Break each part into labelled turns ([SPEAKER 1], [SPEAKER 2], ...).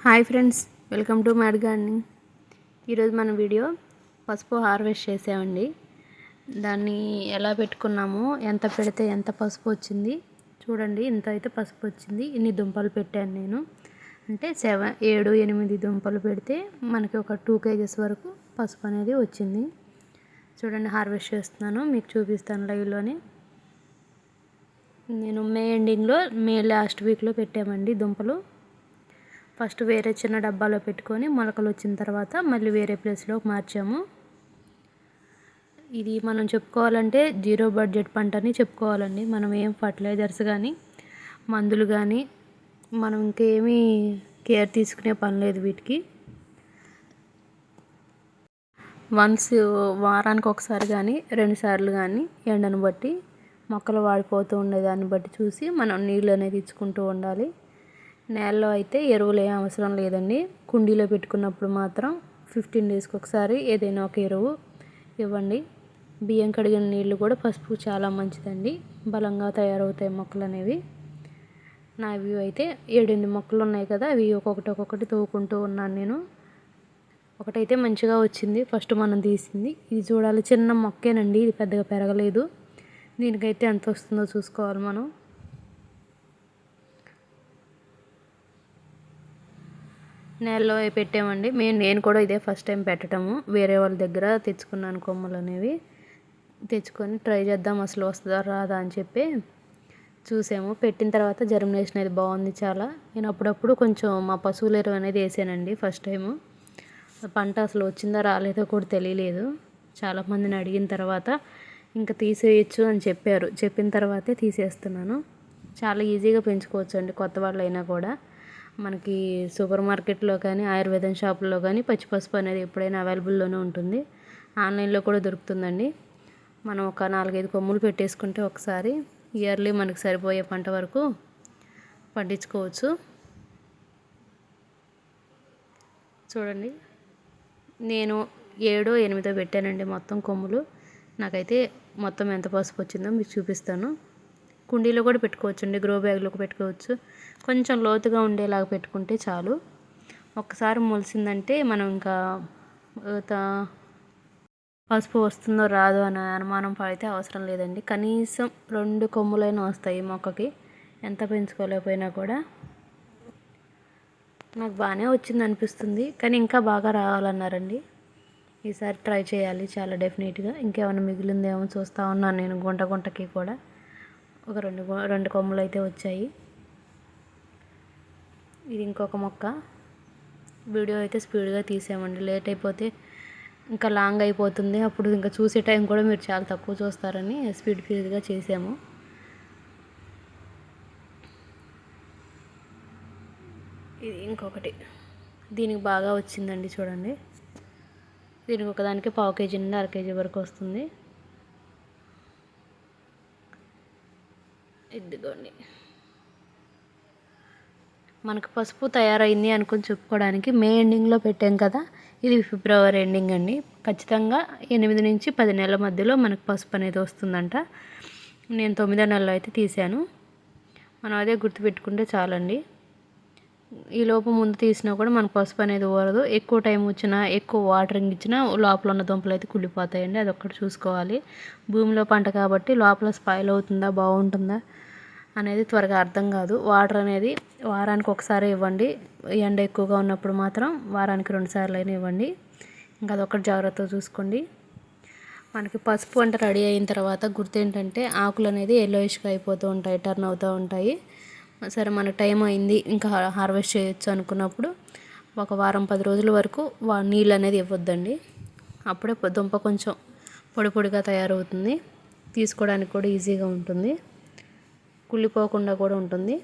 [SPEAKER 1] Hi friends welcome to mad gardening. ఈరోజు మన video పసుపు హార్వెస్ట్ చేసామండి. దాన్ని ఎలా పెట్టుకున్నాము ఎంత పెడితే ఎంత పసుపు వచ్చింది చూడండి ఇంత అయితే పసుపు వచ్చింది. ఇన్ని దుంపలు పెట్టాను నేను. అంటే సెవెన్ ఏడు ఎనిమిది దుంపలు పెడితే మనకి ఒక టూ కేజెస్ వరకు పసుపు అనేది వచ్చింది. చూడండి హార్వెస్ట్ చేస్తున్నాను మీకు చూపిస్తాను లైవ్లోనే. నేను మే ఎండింగ్లో మే లాస్ట్ వీక్లో పెట్టామండి దుంపలు. ఫస్ట్ వేరే చిన్న డబ్బాలో పెట్టుకొని మొలకలు వచ్చిన తర్వాత మళ్ళీ వేరే ప్లేస్లో మార్చాము. ఇది మనం చెప్పుకోవాలంటే జీరో బడ్జెట్ పంట అని చెప్పుకోవాలండి. మనం ఏం ఫర్టిలైజర్స్ కానీ మందులు కానీ మనం ఇంకేమీ కేర్ తీసుకునే పని లేదు వీటికి. వన్స్ వారానికి ఒకసారి కానీ రెండుసార్లు కానీ ఎండను బట్టి మొక్కలు వాడిపోతూ ఉండేదాన్ని బట్టి చూసి మనం నీళ్ళు అనేది ఇచ్చుకుంటూ ఉండాలి. నేలలో అయితే ఎరువులు ఏం అవసరం లేదండి. కుండీలో పెట్టుకున్నప్పుడు మాత్రం ఫిఫ్టీన్ డేస్కి ఒకసారి ఏదైనా ఒక ఎరువు ఇవ్వండి. బియ్యం కడిగిన నీళ్ళు కూడా పసుపు చాలా మంచిదండి. బలంగా తయారవుతాయి మొక్కలు అనేవి. నా వ్యూ అయితే ఏడెనిమిది మొక్కలు ఉన్నాయి కదా అవి ఒక్కొక్కటి ఒక్కొక్కటి తోకుంటూ ఉన్నాను నేను. ఒకటైతే మంచిగా వచ్చింది ఫస్ట్ మనం తీసింది. ఇది చూడాలి చిన్న మొక్కేనండి ఇది పెద్దగా పెరగలేదు. దీనికైతే ఎంత వస్తుందో చూసుకోవాలి మనం. నేలలో పెట్టామండి. మేము నేను కూడా ఇదే ఫస్ట్ టైం పెట్టడము వేరే వాళ్ళ దగ్గర తెచ్చుకున్నాను కొమ్మలు అనేవి. తెచ్చుకొని ట్రై చేద్దాం అసలు వస్తుందా రాదా అని చెప్పి చూసాము. పెట్టిన తర్వాత జర్మినేషన్ అనేది బాగుంది చాలా. నేను అప్పుడప్పుడు కొంచెం మా పశువుల ఎరువు అనేది వేసానండి ఫస్ట్ టైము పంట అసలు వచ్చిందా రాలేదో కూడా తెలియలేదు. చాలామందిని అడిగిన తర్వాత ఇంకా తీసేయచ్చు అని చెప్పారు. చెప్పిన తర్వాతే తీసేస్తున్నాను. చాలా ఈజీగా పెంచుకోవచ్చు అండి కొత్త వాళ్ళు అయినా కూడా. మనకి సూపర్ మార్కెట్లో కానీ ఆయుర్వేదం షాపుల్లో కానీ పచ్చి పసుపు అనేది ఎప్పుడైనా అవైలబుల్లోనే ఉంటుంది. ఆన్లైన్లో కూడా దొరుకుతుందండి. మనం ఒక నాలుగైదు కొమ్ములు పెట్టేసుకుంటే ఒకసారి ఇయర్లీ మనకి సరిపోయే పంట వరకు పండించుకోవచ్చు. చూడండి. నేను ఏడో ఎనిమిదో పెట్టానండి మొత్తం కొమ్ములు. నాకైతే మొత్తం ఎంత పసుపు వచ్చిందో మీకు చూపిస్తాను. కుండీలో కూడా పెట్టుకోవచ్చు అండి గ్రో బ్యాగ్లో పెట్టుకోవచ్చు. కొంచెం లోతుగా ఉండేలాగా పెట్టుకుంటే చాలు. ఒక్కసారి మొలిసిందంటే మనం ఇంకా పసుపు వస్తుందో రాదో అనే అనుమానం పడితే అవసరం లేదండి. కనీసం రెండు కొమ్ములైనా వస్తాయి మొక్కకి. ఎంత పెంచుకోలేకపోయినా కూడా. నాకు బాగానే వచ్చింది అనిపిస్తుంది కానీ ఇంకా బాగా రావాలన్నారండి. ఈసారి ట్రై చేయాలి చాలా డెఫినెట్గా. ఇంకేమైనా మిగిలిందేమో చూస్తూ ఉన్నాను నేను గుంట గుంటకి కూడా. ఒక రెండు రెండు కొమ్మలు అయితే వచ్చాయి. ఇది ఇంకొక మొక్క. వీడియో అయితే స్పీడ్గా తీసామండి లేట్ అయిపోతే ఇంకా లాంగ్ అయిపోతుంది. అప్పుడు ఇంకా చూసే టైం కూడా మీరు చాలా తక్కువ చూస్తారని స్పీడ్ స్పీడ్గా చేసాము. ఇది ఇంకొకటి. దీనికి బాగా వచ్చిందండి చూడండి. దీనికి ఒకదానికి పావు కేజీ నుండి అర కేజీ వరకు వస్తుంది. ఇదిగోండి. మనకు పసుపు తయారైంది అనుకుని చెప్పుకోవడానికి మే ఎండింగ్లో పెట్టాం కదా ఇది ఫిబ్రవరి ఎండింగ్ అండి. ఖచ్చితంగా ఎనిమిది నుంచి పది నెలల మధ్యలో మనకు పసుపు అనేది వస్తుందంట. నేను తొమ్మిదో నెలలో అయితే తీసాను మనం అదే గుర్తుపెట్టుకుంటే చాలండి. ఈ లోపు ముందు తీసినా కూడా మనకు పసుపు అనేది ఊరదు. ఎక్కువ టైం వచ్చినా ఎక్కువ వాటరింగ్ ఇచ్చినా లోపల ఉన్న దుంపలు అయితే కుళ్ళిపోతాయండి. అది ఒక్కటి చూసుకోవాలి. భూమిలో పంట కాబట్టి లోపల స్పాయిల్ అవుతుందా బాగుంటుందా అనేది త్వరగా అర్థం కాదు. వాటర్ అనేది వారానికి ఒకసారి ఇవ్వండి. ఎండ ఎక్కువగా ఉన్నప్పుడు మాత్రం వారానికి రెండు సార్లు అయినా ఇవ్వండి. ఇంకా అదొకటి జాగ్రత్తగా చూసుకోండి. మనకి పసుపు వంట రెడీ అయిన తర్వాత గుర్తేంటంటే ఆకులు అనేది ఎల్లోయిష్గా అయిపోతూ ఉంటాయి టర్న్ అవుతూ ఉంటాయి. సరే మన టైం అయింది ఇంకా హార్వెస్ట్ చేయొచ్చు అనుకున్నప్పుడు ఒక వారం పది రోజుల వరకు వా నీళ్ళు అనేది ఇవ్వద్దండి. అప్పుడే దుంప కొంచెం పొడి పొడిగా తయారవుతుంది. తీసుకోవడానికి కూడా ఈజీగా ఉంటుంది. కుళ్ళిపోకుండా కూడా ఉంటుంది.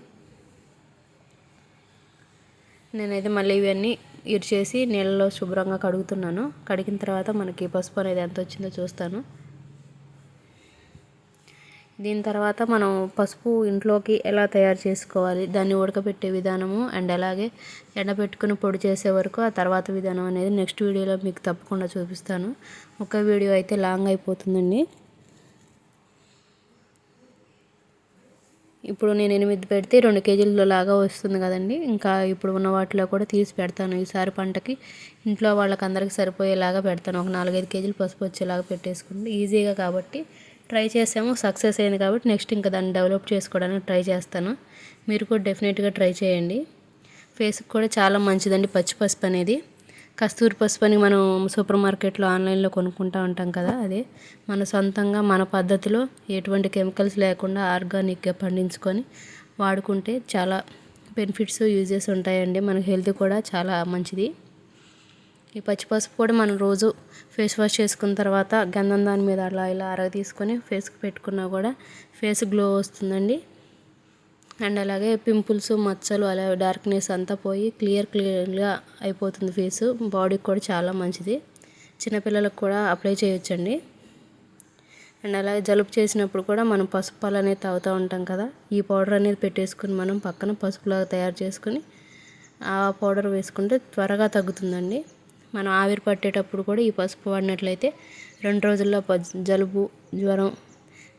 [SPEAKER 1] నేనైతే మళ్ళీ ఇవన్నీ ఇరిచేసి నీళ్ళలో శుభ్రంగా కడుగుతున్నాను. కడిగిన తర్వాత మనకి పసుపు అనేది ఎంత వచ్చిందో చూస్తాను. దీని తర్వాత మనం పసుపు ఇంట్లోకి ఎలా తయారు చేసుకోవాలి దాన్ని ఉడకబెట్టే విధానము అండ్ అలాగే ఎండబెట్టుకుని పొడి చేసే వరకు ఆ తర్వాత విధానం అనేది నెక్స్ట్ వీడియోలో మీకు తప్పకుండా చూపిస్తాను. ఒక వీడియో అయితే లాంగ్ అయిపోతుందండి. ఇప్పుడు నేను ఎనిమిది పెడితే రెండు కేజీల లాగా వస్తుంది కదండి. ఇంకా ఇప్పుడు ఉన్న వాటిలో కూడా తీసి పెడతాను. ఈసారి పంటకి ఇంట్లో వాళ్ళకి అందరికి సరిపోయేలాగా పెడతాను. ఒక నాలుగైదు కేజీలు పసుపు వచ్చేలాగా పెట్టేసుకుంటే ఈజీగా కాబట్టి ట్రై చేసాము సక్సెస్ అయింది కాబట్టి నెక్స్ట్ ఇంకా దాన్ని డెవలప్ చేసుకోవడానికి ట్రై చేస్తాను. మీరు కూడా డెఫినెట్గా ట్రై చేయండి. ఫేస్కి కూడా చాలా మంచిదండి పచ్చి పసుపు అనేది. కస్తూరి పసుపు అని మనం సూపర్ మార్కెట్లో ఆన్లైన్లో కొనుక్కుంటూ ఉంటాం కదా అదే. మన సొంతంగా మన పద్ధతిలో ఎటువంటి కెమికల్స్ లేకుండా ఆర్గానిక్గా పండించుకొని వాడుకుంటే చాలా బెనిఫిట్స్ యూజెస్ ఉంటాయండి. మన హెల్త్ కూడా చాలా మంచిది. ఈ పచ్చి పసుపు కూడా మనం రోజు ఫేస్ వాష్ చేసుకున్న తర్వాత గంధం దాని మీద అలా ఇలా అరగ తీసుకొని ఫేస్కి పెట్టుకున్నా కూడా ఫేస్ గ్లో వస్తుందండి. అండ్ అలాగే పింపుల్స్ మచ్చలు అలా డార్క్నెస్ అంతా పోయి క్లియర్ క్లియర్గా అయిపోతుంది ఫేస్. బాడీకి కూడా చాలా మంచిది. చిన్నపిల్లలకు కూడా అప్లై చేయొచ్చండి. అండ్ అలాగే జలుబు చేసినప్పుడు కూడా మనం పసుపు పాలు అనేది తాగుతూ ఉంటాం కదా ఈ పౌడర్ అనేది పెట్టేసుకుని మనం పక్కన పసుపులాగా తయారు చేసుకుని ఆ పౌడర్ వేసుకుంటే త్వరగా తగ్గుతుందండి. మనం ఆవిరి పట్టేటప్పుడు కూడా ఈ పసుపు వాడినట్లయితే రెండు రోజుల్లో జలుబు జ్వరం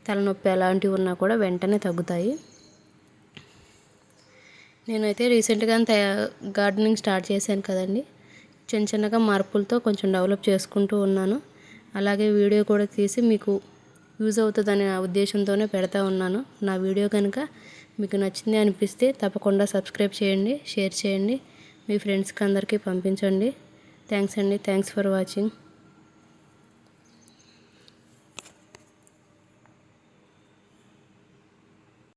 [SPEAKER 1] తలనొప్పి అలాంటివి ఉన్నా కూడా వెంటనే తగ్గుతాయి. నేనైతే రీసెంట్గా గార్డెనింగ్ స్టార్ట్ చేశాను కదండి. చిన్న చిన్నగా మార్పులతో కొంచెం డెవలప్ చేసుకుంటూ ఉన్నాను. అలాగే వీడియో కూడా తీసి మీకు యూజ్ అవుతుందనే ఉద్దేశంతోనే పెడతా ఉన్నాను. నా వీడియో కనుక మీకు నచ్చింది అనిపిస్తే తప్పకుండా సబ్స్క్రైబ్ చేయండి షేర్ చేయండి. మీ ఫ్రెండ్స్కి అందరికీ పంపించండి. థ్యాంక్స్ అండి. Thanks for watching.